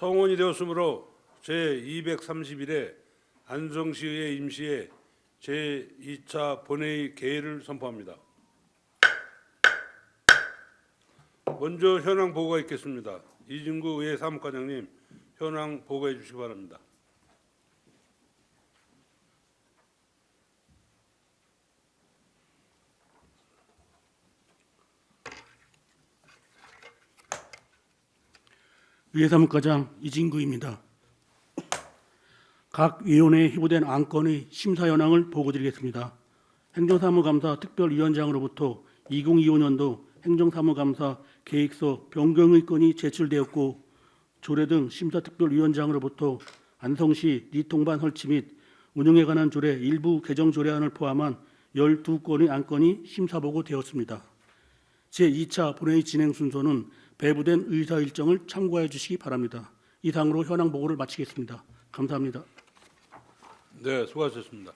성원이 되었으므로 제231회 안성시의 임시회 제2차 본회의 개회를 선포합니다. 먼저 현황 보고가 있겠습니다. 이진구 의회 사무과장님 현황 보고해 주시기 바랍니다. 의회사무과장 이진구입니다. 각 위원회에 회부된 안건의 심사 현황을 보고드리겠습니다. 행정사무감사 특별위원장으로부터 2025년도 행정사무감사 계획서 변경의 건이 제출되었고 조례 등 심사특별위원장으로부터 안성시 리통반 설치 및 운영에 관한 조례 일부 개정 조례안을 포함한 12건의 안건이 심사보고되었습니다. 제2차 본회의 진행 순서는 배부된 의사 일정을 참고해 주시기 바랍니다. 이상으로 현황 보고를 마치겠습니다. 감사합니다. 네, 수고하셨습니다.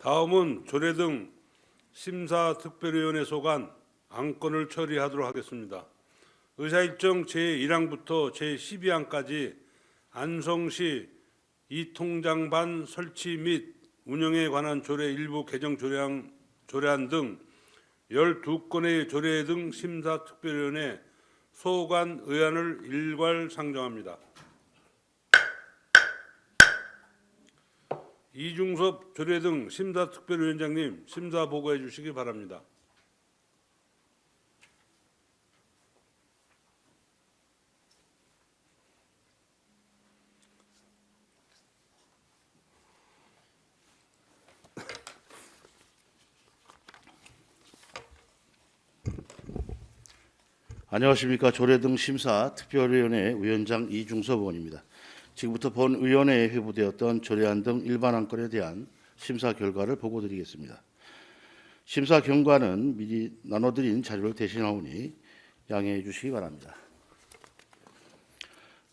다음은 조례 등 심사특별위원회 소관 안건을 처리하도록 하겠습니다. 의사일정 제1항부터 제12항까지 안성시 이통장 반 설치 및 운영에 관한 조례 일부 개정 조례안, 조례안 등 12건의 조례 등 심사특별위원회 소관 의안을 일괄 상정합니다. 이중섭 조례 등 심사특별위원장님 심사 보고해 주시기 바랍니다. 안녕하십니까 조례등 심사 특별위원회 위원장 이중섭 의원입니다. 지금부터 본 위원회에 회부되었던 조례안 등 일반 안건에 대한 심사 결과를 보고드리겠습니다. 심사 경과는 미리 나눠드린 자료를 대신하오니 양해해 주시기 바랍니다.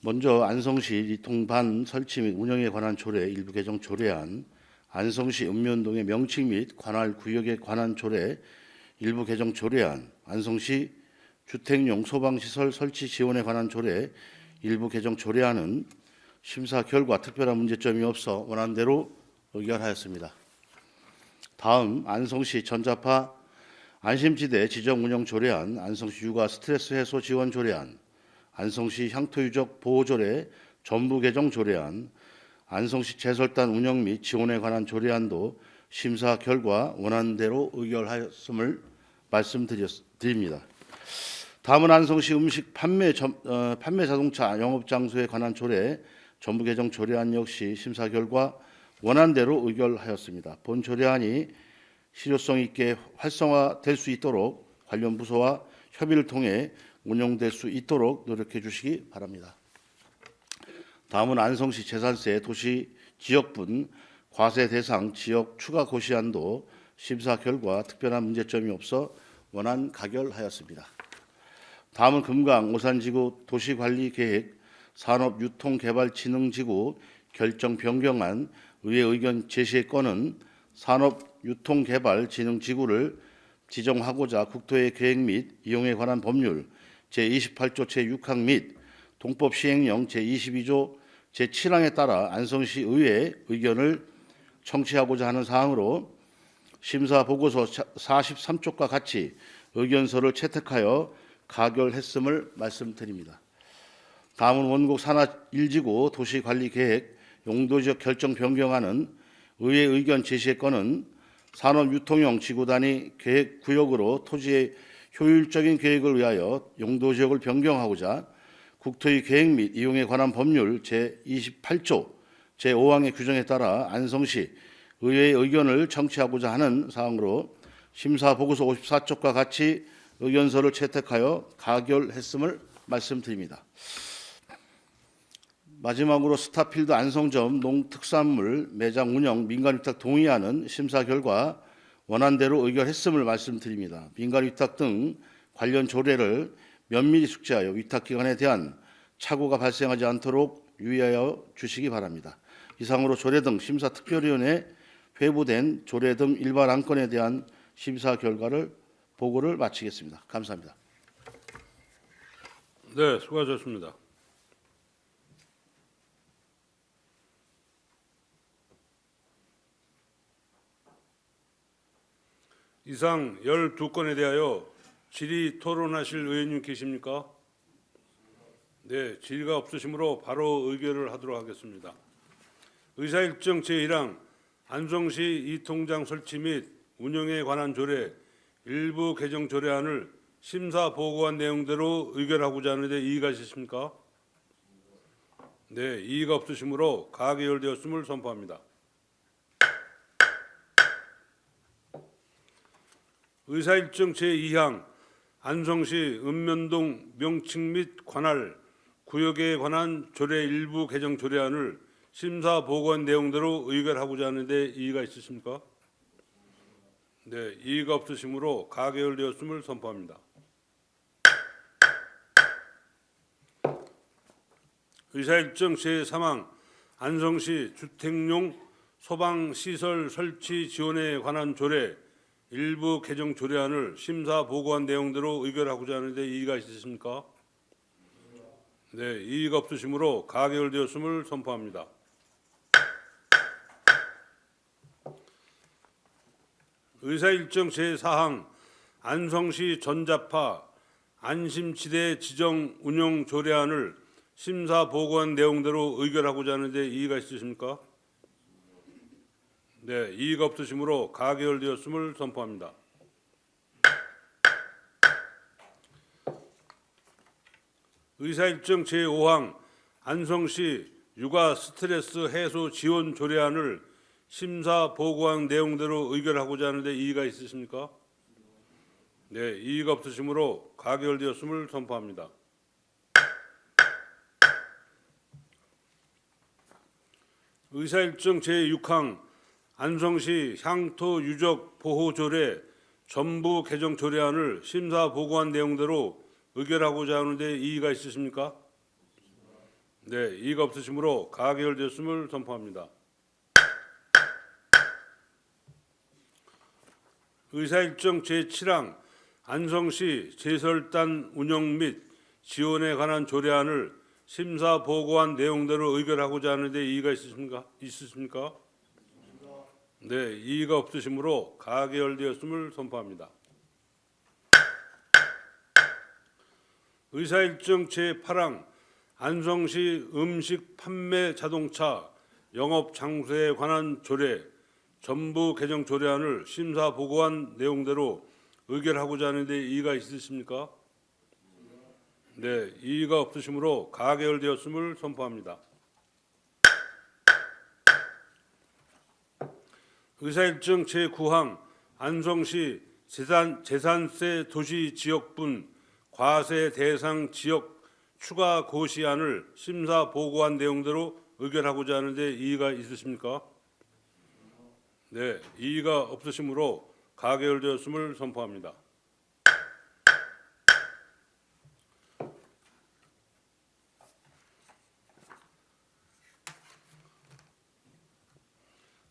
먼저 안성시 리통반 설치 및 운영에 관한 조례 일부 개정 조례안, 안성시 읍면동의 명칭 및 관할 구역에 관한 조례 일부 개정 조례안, 안성시 주택용 소방시설 설치 지원에 관한 조례 일부 개정 조례안은 심사 결과 특별한 문제점이 없어 원안대로 의결하였습니다. 다음 안성시 전자파 안심지대 지정 운영 조례안, 안성시 육아 스트레스 해소 지원 조례안, 안성시 향토유적 보호 조례 전부 개정 조례안, 안성시 제설단 운영 및 지원에 관한 조례안도 심사 결과 원안대로 의결하였음을 말씀드립니다. 다음은 안성시 음식 판매 점- 어, 판매 자동차 영업 장소에 관한 조례 전부 개정 조례안 역시 심사 결과 원안대로 의결하였습니다. 본 조례안이 실효성 있게 활성화될 수 있도록 관련 부서와 협의를 통해 운영될 수 있도록 노력해 주시기 바랍니다. 다음은 안성시 재산세 도시 지역분 과세 대상 지역 추가 고시안도 심사 결과 특별한 문제점이 없어 원안 가결하였습니다. 다음은 금강 오산지구 도시관리계획 산업유통개발진흥지구 결정 변경안 의회 의견 제시의 건은 산업유통개발진흥지구를 지정하고자 국토의 계획 및 이용에 관한 법률 제28조 제6항 및 동법 시행령 제22조 제7항에 따라 안성시 의회의 의견을 청취하고자 하는 사항으로 심사 보고서 43쪽과 같이 의견서를 채택하여 가결했음을 말씀드립니다. 다음은 원곡 산하 1지구 도시관리계획 용도지역 결정 변경안은 의회 의견 제시의 건은 산업 유통용 지구단위 계획 구역으로 토지의 효율적인 계획을 위하여 용도 지역을 변경하고자 국토의 계획 및 이용에 관한 법률 제28조 제5항의 규정에 따라 안성시 의회의 의견을 청취하고자 하는 사항으로 심사 보고서 54쪽과 같이 의견서를 채택하여 가결했음을 말씀드립니다. 마지막으로 스타필드 안성점 농특산물 매장 운영 민간위탁 동의안은 심사 결과 원안대로 의결했음을 말씀드립니다. 민간위탁 등 관련 조례를 면밀히 숙지하여 위탁기관에 대한 착오가 발생하지 않도록 유의하여 주시기 바랍니다. 이상으로 조례 등 심사특별위원회 회부된 조례 등 일반 안건에 대한 심사 결과를 보고를 마치겠습니다. 감사합니다. 네, 수고하셨습니다. 이상 12건에 대하여 질의 토론하실 의원님 계십니까? 네, 질의가 없으시므로 바로 의결을 하도록 하겠습니다. 의사일정 제1항 안성시 이통장 설치 및 운영에 관한 조례 일부 개정 조례안을 심사 보고한 내용대로 의결하고자 하는데 이의가 있으십니까? 네, 이의가 없으시므로 가결되었음을 선포합니다. 의사일정 제2항 안성시 읍면동 명칭 및 관할 구역에 관한 조례 일부 개정 조례안을 심사 보고한 내용대로 의결하고자 하는데 이의가 있으십니까? 네, 이의가 없으시므로 가결되었음을 선포합니다. 의사일정 제3항 안성시 주택용 소방시설 설치 지원에 관한 조례 일부 개정 조례안을 심사 보고한 내용대로 의결하고자 하는데 이의가 있으십니까? 네, 이의가 없으시므로 가결되었음을 선포합니다. 의사일정 제4항 안성시 전자파 안심지대 지정 운영 조례안을 심사 보고한 내용대로 의결하고자 하는데 이의가 있으십니까? 네, 이의가 없으시므로 가결되었음을 선포합니다. 의사일정 제5항 안성시 육아 스트레스 해소 지원 조례안을 심사 보고한 내용대로 의결하고자 하는데 이의가 있으십니까? 네, 이의가 없으시므로 가결되었음을 선포합니다. 의사일정 제6항 안성시 향토 유적 보호 조례 전부 개정 조례안을 심사 보고한 내용대로 의결하고자 하는데 이의가 있으십니까? 네, 이의가 없으시므로 가결되었음을 선포합니다. 의사일정 제7항 안성시 제설단 운영 및 지원에 관한 조례안을 심사 보고한 내용대로 의결하고자 하는데 이의가 있으십니까? 있으십니까? 네, 이의가 없으시므로 가결되었음을 선포합니다. 의사일정 제8항 안성시 음식 판매 자동차 영업 장소에 관한 조례 전부 개정 조례안을 심사 보고한 내용대로 의결하고자 하는데 이의가 있으십니까? 네, 이의가 없으시므로 가결되었음을 선포합니다. 의사일정 제9항 안성시 재산, 재산세 도시 지역분 과세 대상 지역 추가 고시안을 심사 보고한 내용대로 의결하고자 하는데 이의가 있으십니까? 네, 이의가 없으시므로 가결되었음을 선포합니다.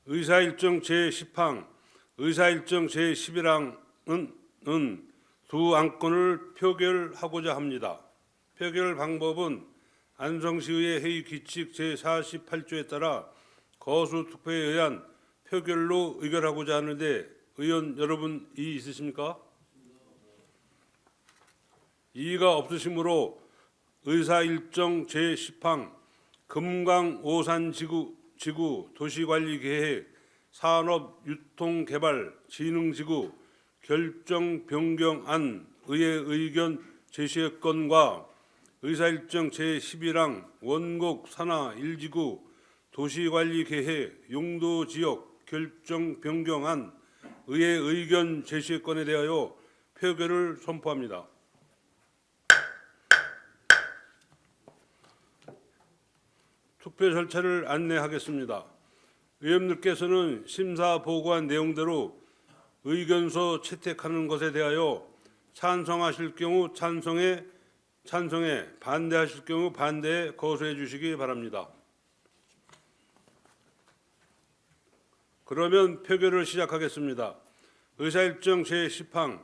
의사일정 제10항, 의사일정 제11항은 두 안건을 표결하고자 합니다. 표결 방법은 안성시의회 회의 규칙 제48조에 따라 거수 투표에 의한 표결로 의결하고자 하는데 의원 여러분 이의 있으십니까? 이의가 없으시므로 의사 일정 제10항 금강 오산 지구 지구 도시관리 계획 산업 유통 개발 진흥 지구 결정 변경안 의회 의견 제시의 건과 의사 일정 제11항 원곡 산하 1지구 도시관리 계획 용도 지역 결정 변경안 의회 의견 제시의 건에 대하여 표결을 선포합니다. 투표 절차를 안내하겠습니다. 의원님께서는 심사 보고한 내용대로 의견서 채택하는 것에 대하여 찬성하실 경우 찬성에 찬성에 반대하실 경우 반대에 거소해 주시기 바랍니다. 그러면 표결을 시작하겠습니다. 의사일정 제10항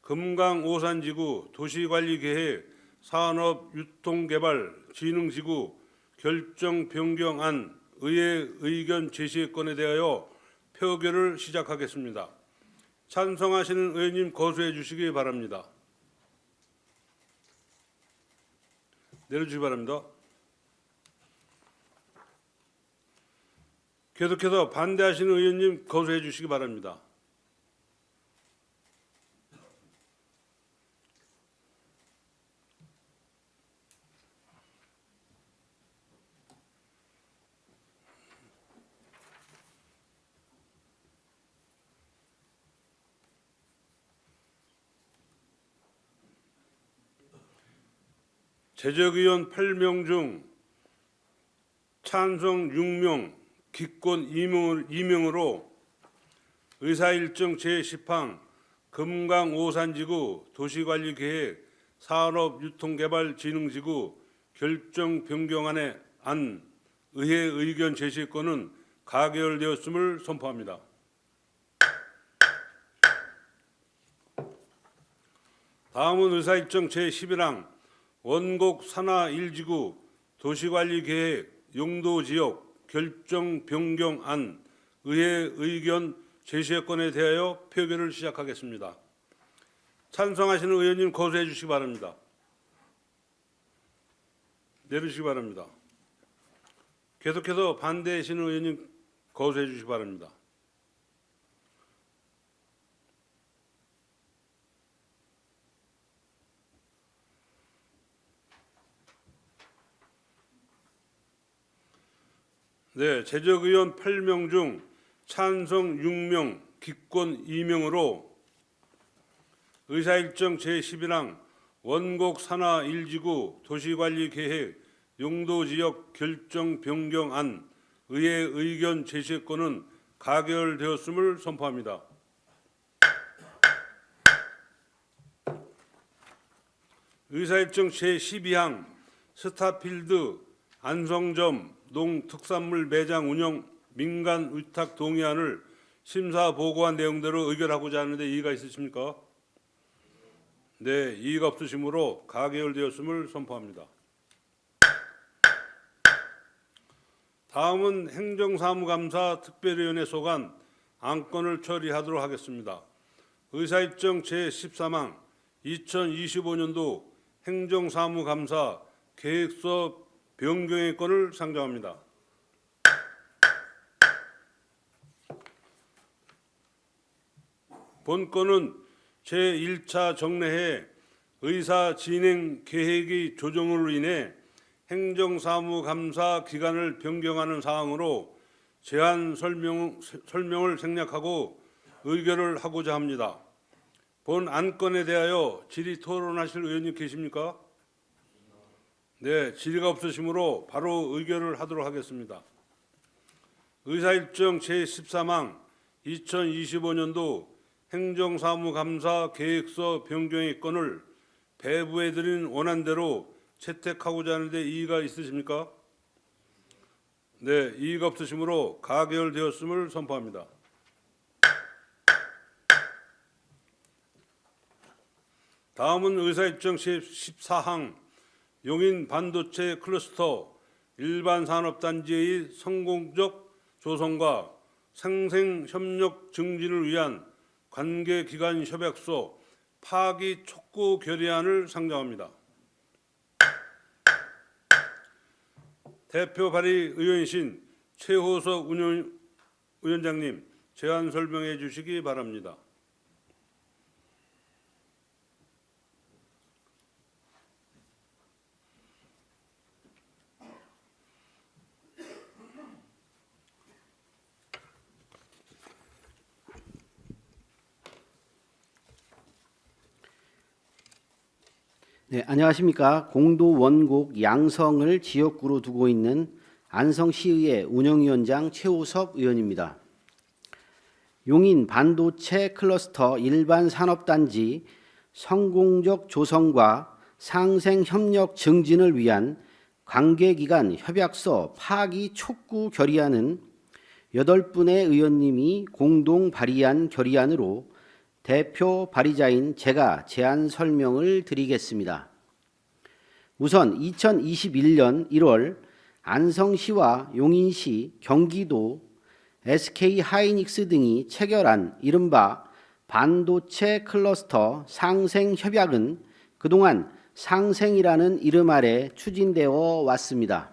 금강 오산지구 도시관리계획 산업유통개발 진흥지구 결정 변경안 의회 의견 제시 건에 대하여 표결을 시작하겠습니다. 찬성하시는 의원님 거수해 주시기 바랍니다. 내려주시기 바랍니다. 계속해서 반대하시는 의원님 거수해 주시기 바랍니다. 제적의원 8명 중 찬성 6명, 기권 2명을, 2명으로 의사일정 제10항 금강 오산지구 도시관리계획 산업유통개발진흥지구 결정 변경안의 안 의회 의견 제시권은 가결되었음을 선포합니다. 다음은 의사일정 제11항 원곡 산하 1지구 도시관리계획 용도지역 결정 변경안 의회 의견 제시건에 대하여 표결을 시작하겠습니다. 찬성하시는 의원님 거수해 주시기 바랍니다. 내리시기 바랍니다. 계속해서 반대하시는 의원님 거수해 주시기 바랍니다. 네, 제적의원 8명 중 찬성 6명, 기권 2명으로 의사일정 제11항 원곡 산하 1지구 도시관리계획 용도지역 결정 변경안 의회 의견 제시권은 가결되었음을 선포합니다. 의사일정 제12항 스타필드 안성점 농특산물 매장 운영 민간 위탁 동의안을 심사 보고한 내용대로 의결하고자 하는데 이의가 있으십니까? 네, 이의가 없으시므로 가결되었음을 선포합니다. 다음은 행정사무감사 특별위원회 소관 안건을 처리하도록 하겠습니다. 의사일정 제13항 2025년도 행정사무감사 계획서 변경의 건을 상정합니다. 본 건은 제1차 정례회 의사 진행 계획의 조정으로 인해 행정사무감사 기간을 변경하는 사항으로 제안 설명, 설명을 생략하고 의결을 하고자 합니다. 본 안건에 대하여 질의 토론하실 의원님 계십니까? 네, 질의가 없으시므로 바로 의결을 하도록 하겠습니다. 의사일정 제13항 2025년도 행정사무감사 계획서 변경의 건을 배부해드린 원안대로 채택하고자 하는데 이의가 있으십니까? 네, 이의가 없으시므로 가결되었음을 선포합니다. 다음은 의사일정 제14항 용인 반도체 클러스터 일반 산업단지의 성공적 조성과 상생 협력 증진을 위한 관계기관 협약서 파기 촉구 결의안을 상정합니다. 대표 발의 의원이신 최호석 운영, 위원장님 제안 설명해 주시기 바랍니다. 네, 안녕하십니까. 공도 원곡 양성을 지역구로 두고 있는 안성시의회 운영위원장 최우섭 의원입니다. 용인 반도체 클러스터 일반 산업단지 성공적 조성과 상생 협력 증진을 위한 관계기관 협약서 파기 촉구 결의안은 8분의 의원님이 공동 발의한 결의안으로 대표 발의자인 제가 제안 설명을 드리겠습니다. 우선 2021년 1월 안성시와 용인시, 경기도, SK 하이닉스 등이 체결한 이른바 반도체 클러스터 상생 협약은 그동안 상생이라는 이름 아래 추진되어 왔습니다.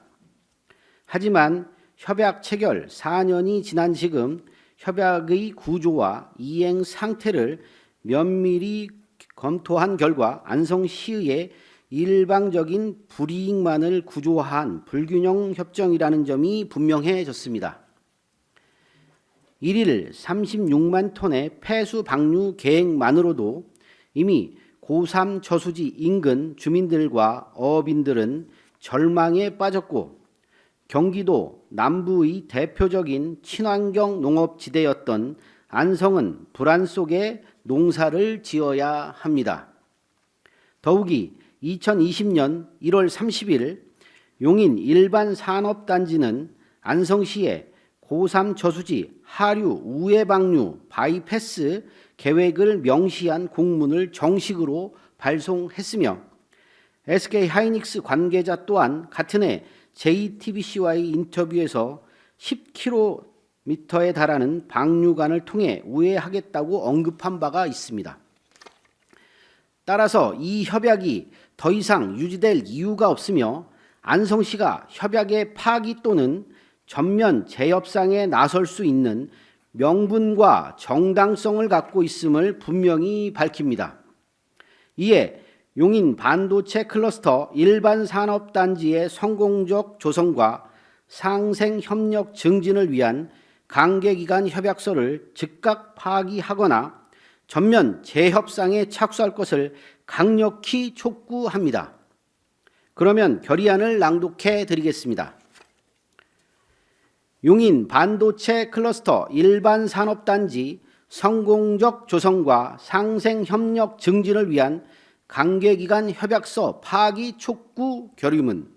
하지만 협약 체결 4년이 지난 지금 협약의 구조와 이행 상태를 면밀히 검토한 결과 안성시의 일방적인 불이익만을 구조화한 불균형 협정이라는 점이 분명해졌습니다. 1일 36만 톤의 폐수 방류 계획만으로도 이미 고3 저수지 인근 주민들과 어민들은 절망에 빠졌고 경기도 남부의 대표적인 친환경 농업 지대였던 안성은 불안 속에 농사를 지어야 합니다. 더욱이 2020년 1월 30일 용인 일반 산업단지는 안성시에 고3 저수지 하류 우회 방류 바이패스 계획을 명시한 공문을 정식으로 발송했으며 SK 하이닉스 관계자 또한 같은 해 JTBC와의 인터뷰에서 10km에 달하는 방류관을 통해 우회하겠다고 언급한 바가 있습니다. 따라서 이 협약이 더 이상 유지될 이유가 없으며 안성 시가 협약의 파기 또는 전면 재협상에 나설 수 있는 명분과 정당성을 갖고 있음을 분명히 밝힙니다. 이에 용인 반도체 클러스터 일반 산업단지의 성공적 조성과 상생 협력 증진을 위한 관계기관 협약서를 즉각 파기하거나 전면 재협상에 착수할 것을 강력히 촉구합니다. 그러면 결의안을 낭독해 드리겠습니다. 용인 반도체 클러스터 일반 산업단지 성공적 조성과 상생 협력 증진을 위한 관계기관 협약서 파기 촉구 결의문.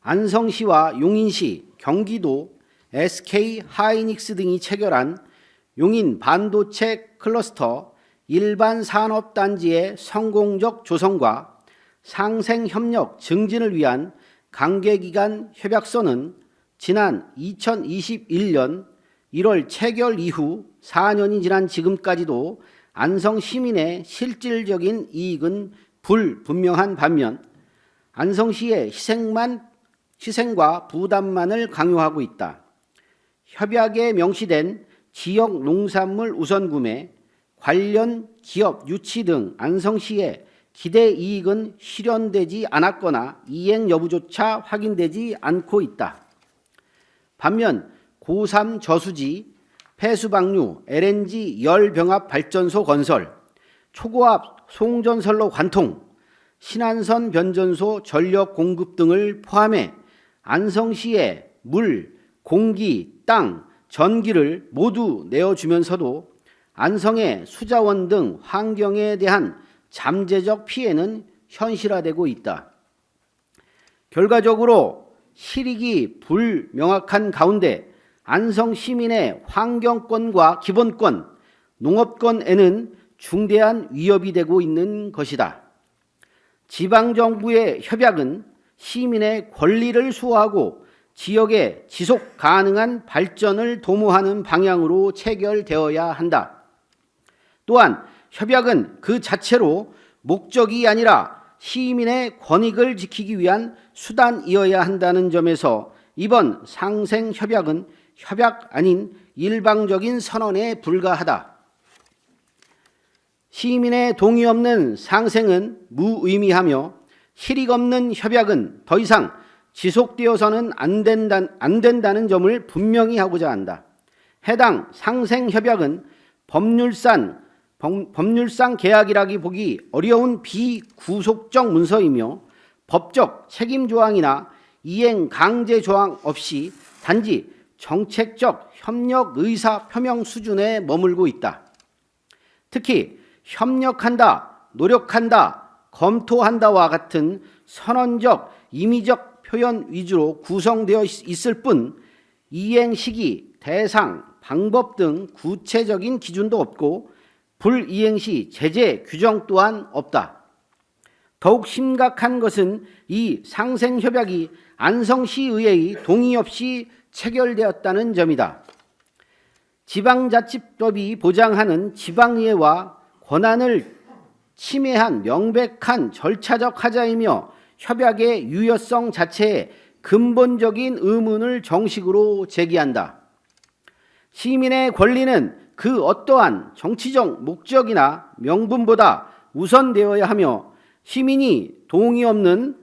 안성시와 용인시, 경기도, SK 하이닉스 등이 체결한 용인 반도체 클러스터 일반 산업 단지의 성공적 조성과 상생 협력 증진을 위한 관계기관 협약서는 지난 2021년 1월 체결 이후 4년이 지난 지금까지도 안성 시민의 실질적인 이익은 불분명한 반면 안성시의 희생만 희생과 부담만을 강요하고 있다. 협약에 명시된 지역 농산물 우선 구매, 관련 기업 유치 등 안성시의 기대 이익은 실현되지 않았거나 이행 여부조차 확인되지 않고 있다. 반면 고3 저수지, 폐수방류, LNG 열병합 발전소 건설, 초고압 송전선로 관통, 신안선 변전소 전력 공급 등을 포함해 안성시에 물, 공기, 땅, 전기를 모두 내어주면서도 안성의 수자원 등 환경에 대한 잠재적 피해는 현실화되고 있다. 결과적으로 실익이 불명확한 가운데 안성 시민의 환경권과 기본권, 농업권에는 중대한 위협이 되고 있는 것이다. 지방정부의 협약은 시민의 권리를 수호하고 지역의 지속 가능한 발전을 도모하는 방향으로 체결되어야 한다. 또한 협약은 그 자체로 목적이 아니라 시민의 권익을 지키기 위한 수단이어야 한다는 점에서 이번 상생 협약은 협약 아닌 일방적인 선언에 불과하다. 시민의 동의 없는 상생은 무의미하며 실익 없는 협약은 더 이상 지속되어서는 안, 된다, 안 된다는 점을 분명히 하고자 한다. 해당 상생 협약은 법률상, 법률상 계약이라기 보기 어려운 비구속적 문서이며 법적 책임 조항이나 이행 강제 조항 없이 단지 정책적 협력 의사 표명 수준에 머물고 있다. 특히 협력한다, 노력한다, 검토한다와 같은 선언적, 임의적 표현 위주로 구성되어 있을 뿐 이행 시기, 대상, 방법 등 구체적인 기준도 없고 불이행 시 제재 규정 또한 없다. 더욱 심각한 것은 이 상생 협약이 안성시의회의 동의 없이 체결되었다는 점이다. 지방자치법이 보장하는 지방의회와 권한을 침해한 명백한 절차적 하자이며 협약의 유효성 자체에 근본적인 의문을 정식으로 제기한다. 시민의 권리는 그 어떠한 정치적 목적이나 명분보다 우선되어야 하며 시민이 동의 없는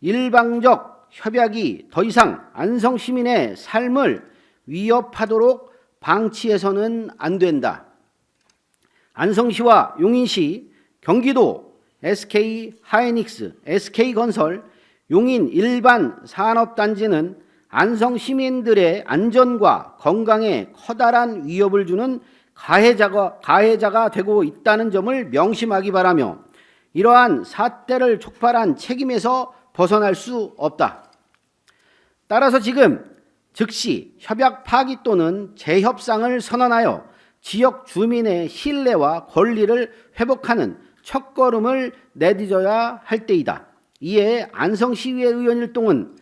일방적 협약이 더 이상 안성 시민의 삶을 위협하도록 방치해서는 안 된다. 안성시와 용인시, 경기도, SK 하이닉스, SK 건설, 용인 일반 산업단지는 안성 시민들의 안전과 건강에 커다란 위협을 주는 가해자가, 가해자가 되고 있다는 점을 명심하기 바라며 이러한 사태를 촉발한 책임에서 벗어날 수 없다. 따라서 지금 즉시 협약 파기 또는 재협상을 선언하여 지역 주민의 신뢰와 권리를 회복하는 첫걸음을 내딛어야 할 때이다. 이에 안성시의회 의원 일동은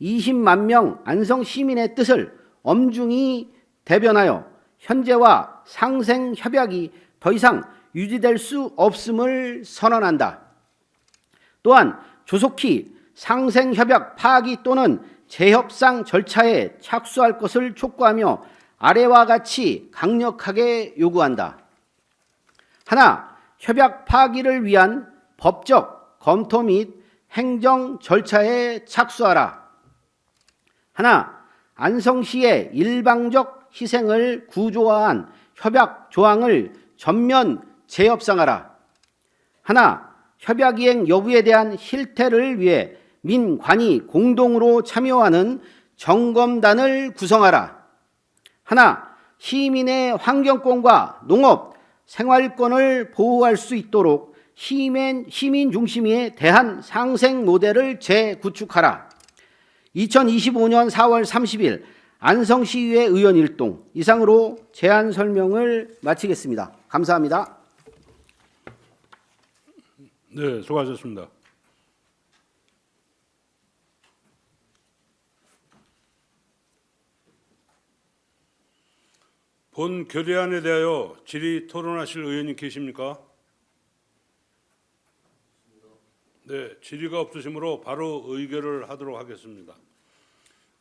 20만 명 안성 시민의 뜻을 엄중히 대변하여 현재와 상생 협약이 더 이상 유지될 수 없음을 선언한다. 또한 조속히 상생 협약 파기 또는 재협상 절차에 착수할 것을 촉구하며 아래와 같이 강력하게 요구한다. 하나, 협약 파기를 위한 법적 검토 및 행정 절차에 착수하라. 하나, 안성시의 일방적 희생을 구조화한 협약 조항을 전면 재협상하라. 하나, 협약 이행 여부에 대한 실태를 위해 민관이 공동으로 참여하는 점검단을 구성하라. 하나, 시민의 환경권과 농업, 생활권을 보호할 수 있도록 시민, 시민 중심의 대한 상생 모델을 재구축하라. 2025년 4월 30일 안성시의회 의원 일동 이상으로 제안 설명을 마치겠습니다. 감사합니다. 네, 수고하셨습니다. 본 결의안에 대하여 질의 토론하실 의원님 계십니까? 네, 질의가 없으시므로 바로 의결을 하도록 하겠습니다.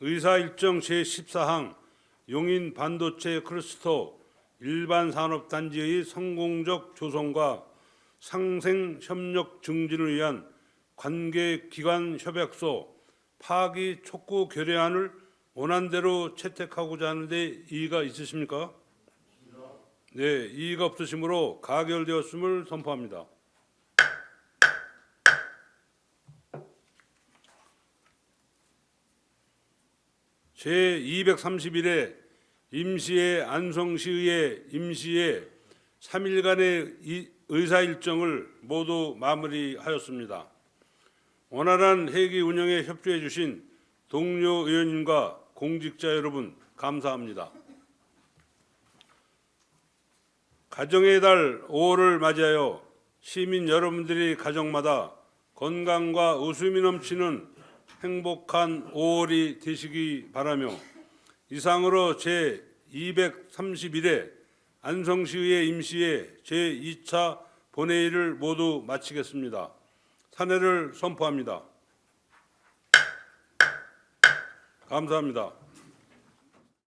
의사 일정 제14항 용인 반도체 클러스터 일반 산업 단지의 성공적 조성과 상생 협력 증진을 위한 관계 기관 협약서 파기 촉구 결의안을 원안대로 채택하고자 하는데 이의가 있으십니까? 네, 이의가 없으시므로 가결되었음을 선포합니다. 제 231회 임시의 안성시의회 임시의 3일간의 이 의사 일정을 모두 마무리하였습니다. 원활한 회기 운영에 협조해 주신 동료 의원님과 공직자 여러분 감사합니다. 가정의 달 5월을 맞이하여 시민 여러분들이 가정마다 건강과 웃음이 넘치는 행복한 5월이 되시기 바라며 이상으로 제 231회 안성시의회 임시회 제2차 본회의를 모두 마치겠습니다. 사내를 선포합니다. 감사합니다.